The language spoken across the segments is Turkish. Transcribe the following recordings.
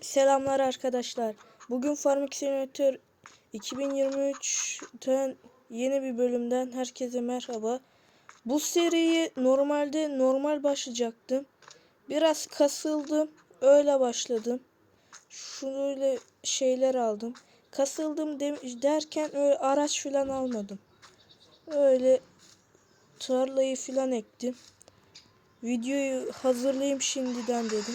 Selamlar arkadaşlar. Bugün Farming Simulator 2023'ten yeni bir bölümden herkese merhaba. Bu seriyi normalde normal başlayacaktım. Biraz kasıldım. Öyle başladım. Şöyle şeyler aldım. Kasıldım derken öyle araç falan almadım. Öyle tarlayı falan ektim. Videoyu hazırlayayım şimdiden dedim.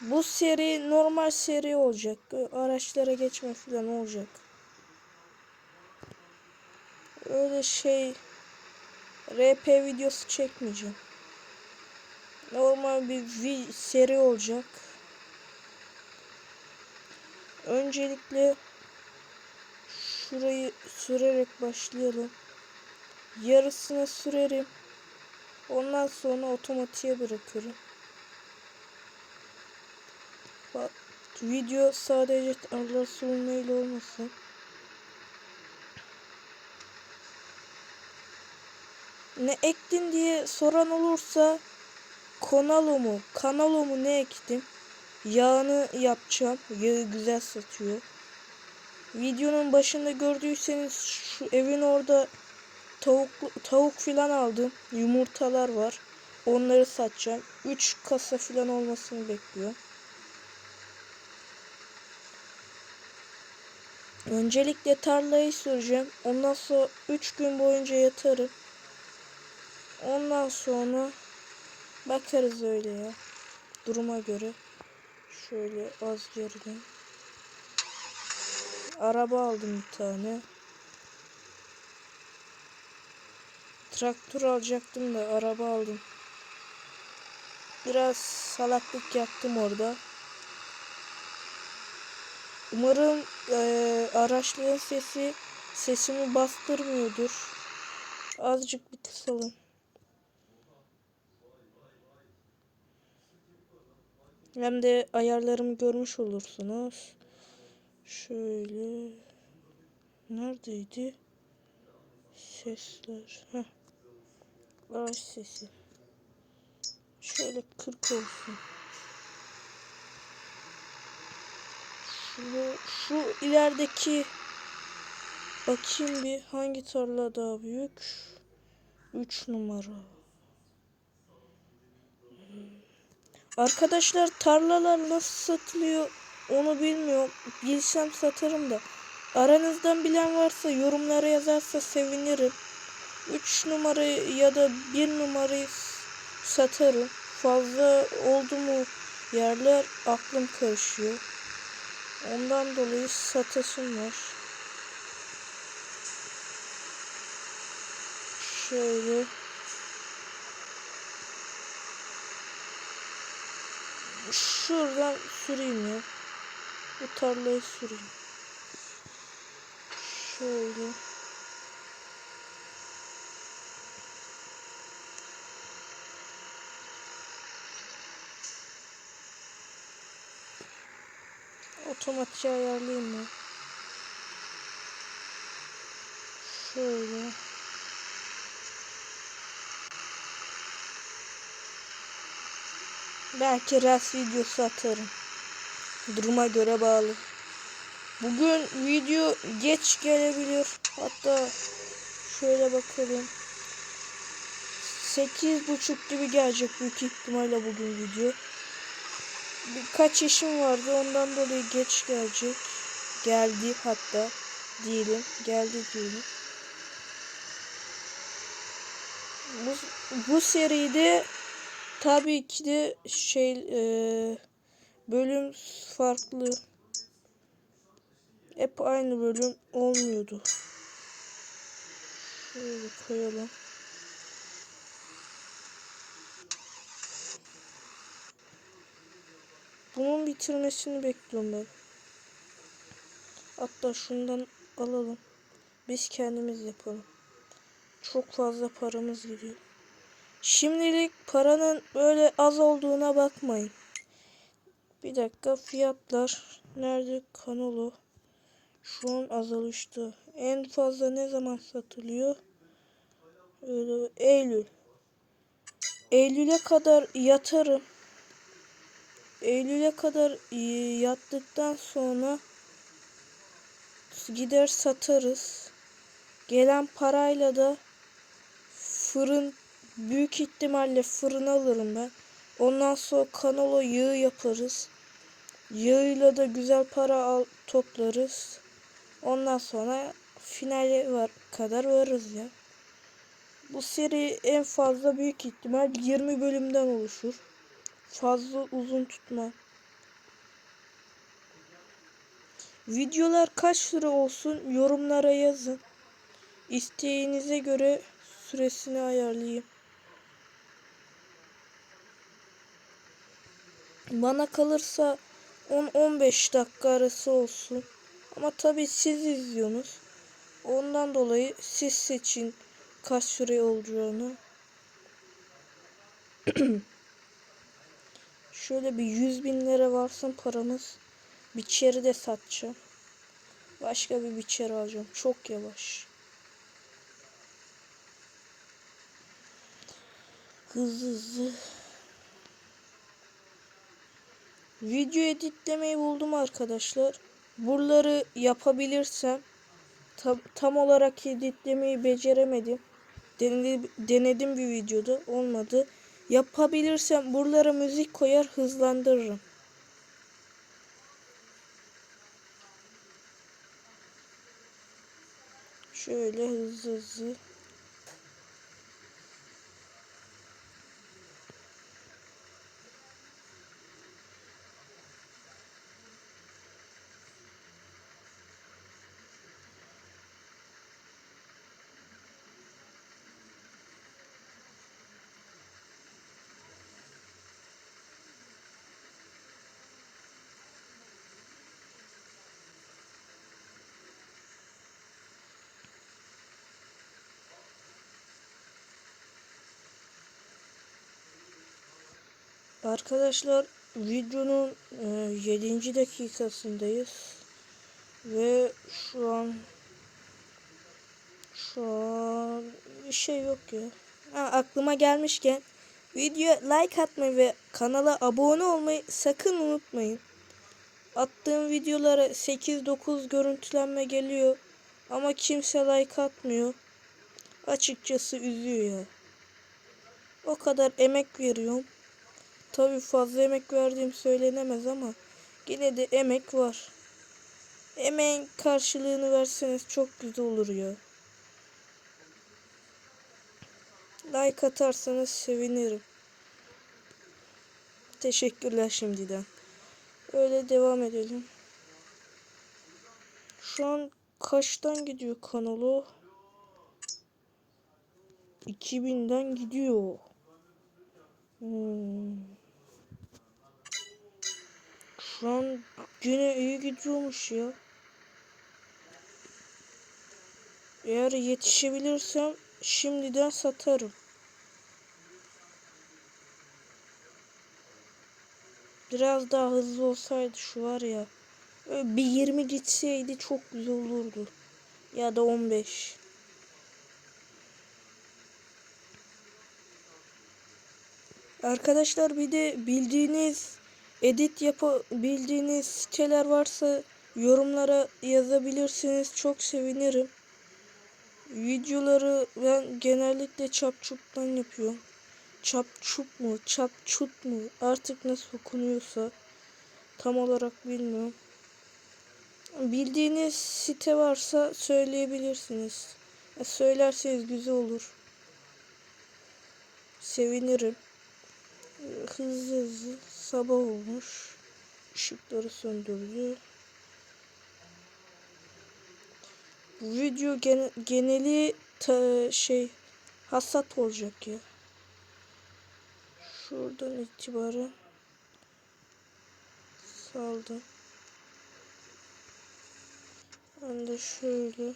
Bu seri normal seri olacak. Araçlara geçme falan olacak. Öyle şey RP videosu çekmeyeceğim. Normal bir vi- seri olacak. Öncelikle şurayı sürerek başlayalım. Yarısını sürerim. Ondan sonra otomatiğe bırakırım. Video sadece Allah sürmeyle olmasın. Ne ektin diye soran olursa Konalo mu, Kanalo mu ne ektim? Yağını yapacağım. Yağı güzel satıyor. Videonun başında gördüyseniz şu evin orada tavuk tavuk filan aldım. Yumurtalar var. Onları satacağım. 3 kasa filan olmasını bekliyorum. Öncelikle tarlayı süreceğim. Ondan sonra 3 gün boyunca yatarım. Ondan sonra bakarız öyle ya. Duruma göre. Şöyle az geriden. Araba aldım bir tane. Traktör alacaktım da araba aldım. Biraz salaklık yaptım orada. Umarım eee araçların sesi sesimi bastırmıyordur. Azıcık bir kısalım. Hem de ayarlarımı görmüş olursunuz. Şöyle. Neredeydi? Sesler. Heh. Araç sesi. Şöyle 40 olsun. Şu, şu ilerideki bakayım bir hangi tarla daha büyük? 3 numara. Arkadaşlar tarlalar nasıl satılıyor onu bilmiyorum. Bilsem satarım da. Aranızdan bilen varsa yorumlara yazarsa sevinirim. 3 numarayı ya da 1 numarayı satarım. Fazla oldu mu yerler aklım karışıyor. Ondan dolayı satasım var. Şöyle. Şuradan süreyim ya. Bu tarlayı süreyim. Şöyle. Otomatik ayarlayayım mı? Şöyle. Belki rast videosu atarım. Duruma göre bağlı. Bugün video geç gelebilir. Hatta şöyle bakalım. 8.30 gibi gelecek büyük ihtimalle bugün video. Birkaç işim vardı ondan dolayı geç gelecek. Geldi hatta diyelim. Geldi diyelim. Bu, bu seride tabii ki de şey e, bölüm farklı. Hep aynı bölüm olmuyordu. Şöyle koyalım. Bunun bitirmesini bekliyorum ben. Hatta şundan alalım. Biz kendimiz yapalım. Çok fazla paramız gidiyor. Şimdilik paranın böyle az olduğuna bakmayın. Bir dakika fiyatlar nerede kanalo? Şu an azalıştı. En fazla ne zaman satılıyor? Öyle Eylül. Eylül'e kadar yatarım. Eylül'e kadar e, yattıktan sonra gider satarız. Gelen parayla da fırın büyük ihtimalle fırın alırım ben. Ondan sonra kanola yağı yaparız. Yağıyla da güzel para al, toplarız. Ondan sonra finale var kadar varız ya. Bu seri en fazla büyük ihtimal 20 bölümden oluşur. Fazla uzun tutma. Videolar kaç süre olsun yorumlara yazın. İsteğinize göre süresini ayarlayayım. Bana kalırsa 10-15 dakika arası olsun. Ama tabii siz izliyorsunuz. Ondan dolayı siz seçin kaç süre olacağını. Şöyle bir 100 bin lira varsın paramız. Biçeri de satacağım. Başka bir biçer alacağım. Çok yavaş. Hızlı hızlı. Video editlemeyi buldum arkadaşlar. Buraları yapabilirsem tam, tam olarak editlemeyi beceremedim. Denedim, denedim bir videoda olmadı. Yapabilirsem buralara müzik koyar hızlandırırım. Şöyle hızlı hızlı. Arkadaşlar videonun e, 7. dakikasındayız. Ve şu an şu an bir şey yok ya. Ha, aklıma gelmişken video like atmayı ve kanala abone olmayı sakın unutmayın. Attığım videolara 8-9 görüntülenme geliyor. Ama kimse like atmıyor. Açıkçası üzüyor ya. O kadar emek veriyorum. Tabii fazla emek verdiğim söylenemez ama yine de emek var. Emeğin karşılığını verseniz çok güzel olur ya. Like atarsanız sevinirim. Teşekkürler şimdiden. Öyle devam edelim. Şu an kaçtan gidiyor kanalı? 2000'den gidiyor. Hmm. Şu an güne iyi gidiyormuş ya. Eğer yetişebilirsem şimdiden satarım. Biraz daha hızlı olsaydı şu var ya. Bir 20 gitseydi çok güzel olurdu. Ya da 15. Arkadaşlar bir de bildiğiniz edit yapabildiğiniz siteler varsa yorumlara yazabilirsiniz. Çok sevinirim. Videoları ben genellikle çapçuptan yapıyorum. Çapçup mu, çapçut mu artık nasıl okunuyorsa tam olarak bilmiyorum. Bildiğiniz site varsa söyleyebilirsiniz. Söylerseniz güzel olur. Sevinirim hızlı hızlı sabah olmuş. Işıkları söndürdü. Bu video gen geneli ta şey hasat olacak ya. Şuradan itibaren saldım. Ben de şöyle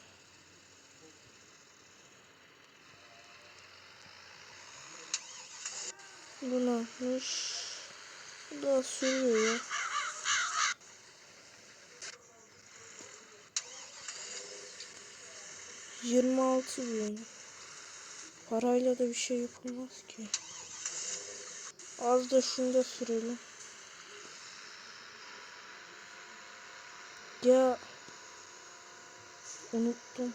Bu ne yapmış? Daha sürüyor ya. Yirmi altı bin. Parayla da bir şey yapılmaz ki. Az da şunu da sürelim. Ya unuttum.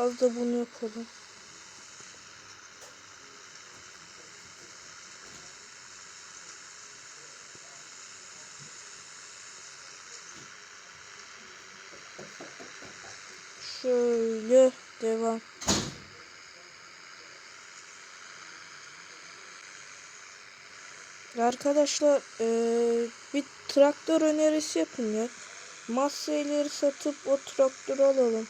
Az da bunu yapalım. Şöyle devam. Arkadaşlar eee, bir traktör önerisi yapın ya. Masayları satıp o traktörü alalım.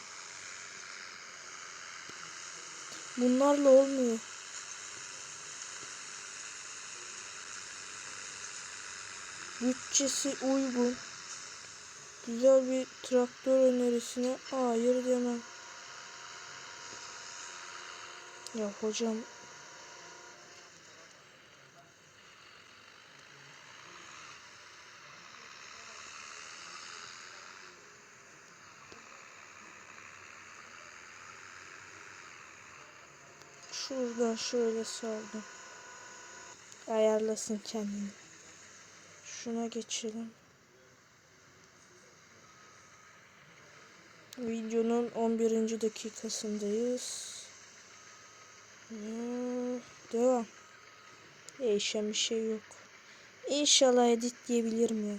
Bunlarla olmuyor. Bütçesi uygun. Güzel bir traktör önerisine hayır demem. Ya hocam şuradan şöyle saldım. Ayarlasın kendini. Şuna geçelim. Videonun 11. dakikasındayız. Devam. Değişen bir şey yok. İnşallah edit diyebilirim ya.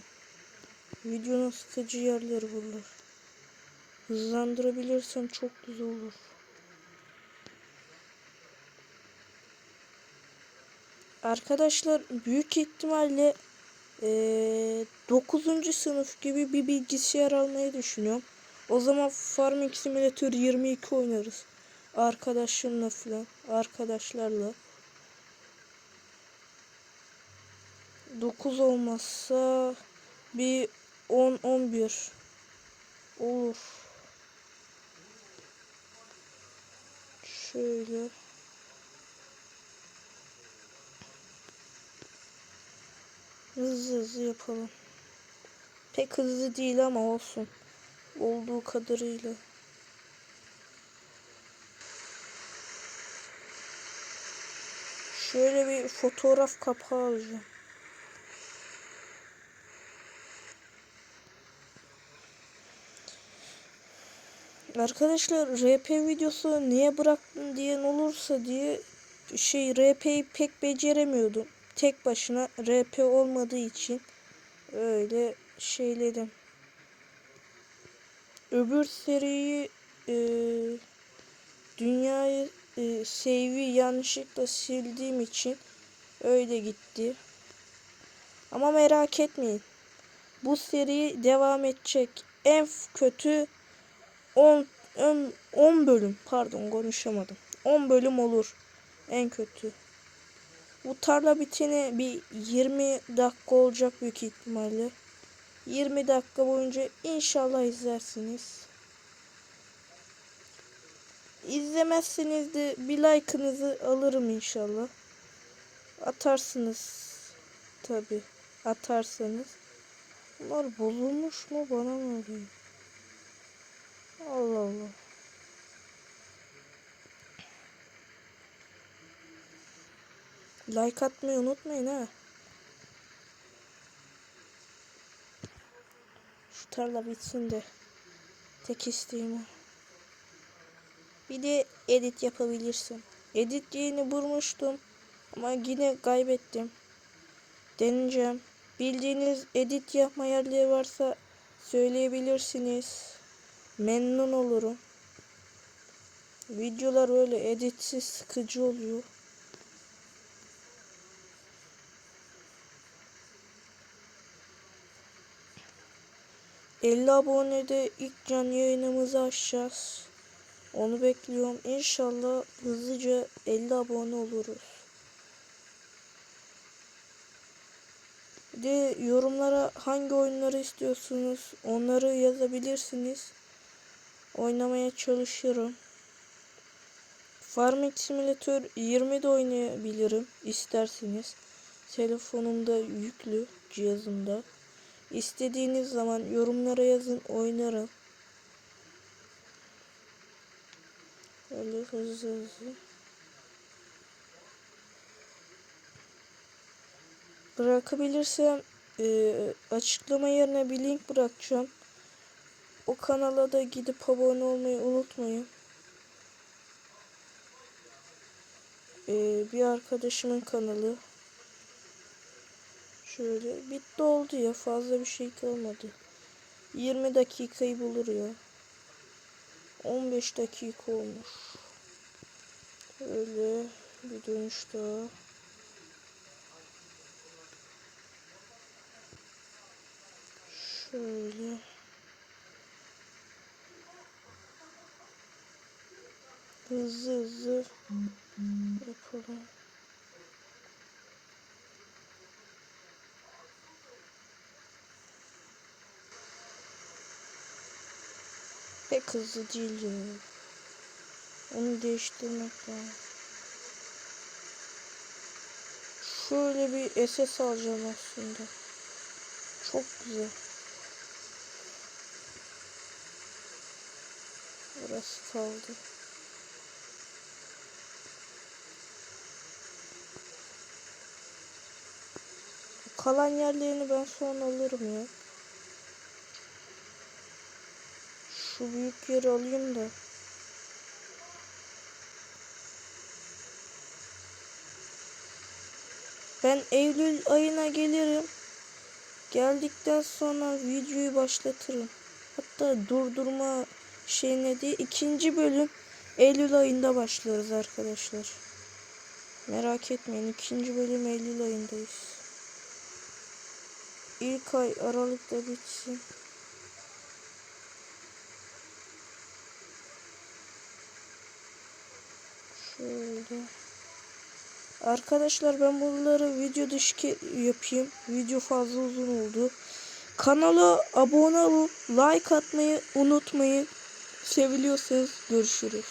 Videonun sıkıcı yerleri bulur. Hızlandırabilirsem çok güzel olur. Arkadaşlar büyük ihtimalle eee 9. sınıf gibi bir bilgisayar almayı düşünüyorum. O zaman Farming Simulator 22 oynarız. Arkadaşımla falan. Arkadaşlarla. 9 olmazsa bir 10-11 olur. Şöyle. Hızlı hızlı yapalım. Pek hızlı değil ama olsun. Olduğu kadarıyla. Şöyle bir fotoğraf kapağı alacağım. Arkadaşlar RP videosu niye bıraktın diyen olursa diye şey RP'yi pek beceremiyordum. Tek başına RP olmadığı için öyle şeyledim. Öbür seriyi e, dünyayı e, save'i yanlışlıkla sildiğim için öyle gitti. Ama merak etmeyin. Bu seri devam edecek. En kötü 10 10, 10 bölüm pardon konuşamadım. 10 bölüm olur en kötü. Bu tarla biteni bir 20 dakika olacak büyük ihtimalle. 20 dakika boyunca inşallah izlersiniz. İzlemezseniz de bir like'ınızı alırım inşallah. Atarsınız tabi atarsanız. Bunlar bozulmuş mu bana mı öyle? Allah Allah. Like atmayı unutmayın ha. Şu tarla bitsin de. Tek isteğim o. Bir de edit yapabilirsin. Edit yeni bulmuştum. Ama yine kaybettim. Deneyeceğim. Bildiğiniz edit yapma yerleri varsa söyleyebilirsiniz. Memnun olurum. Videolar öyle editsiz sıkıcı oluyor. ...50 abonede ilk can yayınımızı açacağız. Onu bekliyorum. İnşallah hızlıca 50 abone oluruz. De yorumlara hangi oyunları istiyorsunuz onları yazabilirsiniz. Oynamaya çalışıyorum. Farming Simulator 20'de oynayabilirim isterseniz. telefonumda yüklü cihazımda. İstediğiniz zaman yorumlara yazın oynarım. Öyle hızlı hızlı. Bırakabilirsem e, açıklama yerine bir link bırakacağım. O kanala da gidip abone olmayı unutmayın. E, bir arkadaşımın kanalı. Şöyle bitti oldu ya fazla bir şey kalmadı. 20 dakikayı bulur ya. 15 dakika olmuş. Öyle bir dönüş daha. Şöyle. Hızlı hızlı yapalım. Pek hızlı değil ya. Onu değiştirmek lazım. Şöyle bir SS alacağım aslında. Çok güzel. Burası kaldı. Kalan yerlerini ben sonra alırım ya. Şu büyük yeri alayım da. Ben Eylül ayına gelirim. Geldikten sonra videoyu başlatırım. Hatta durdurma şeyine diye ikinci bölüm Eylül ayında başlarız arkadaşlar. Merak etmeyin ikinci bölüm Eylül ayındayız. İlk ay Aralık'ta bitsin. Şöyle. Arkadaşlar ben bunları video dışı yapayım. Video fazla uzun oldu. Kanala abone olup like atmayı unutmayın. Seviliyorsanız görüşürüz.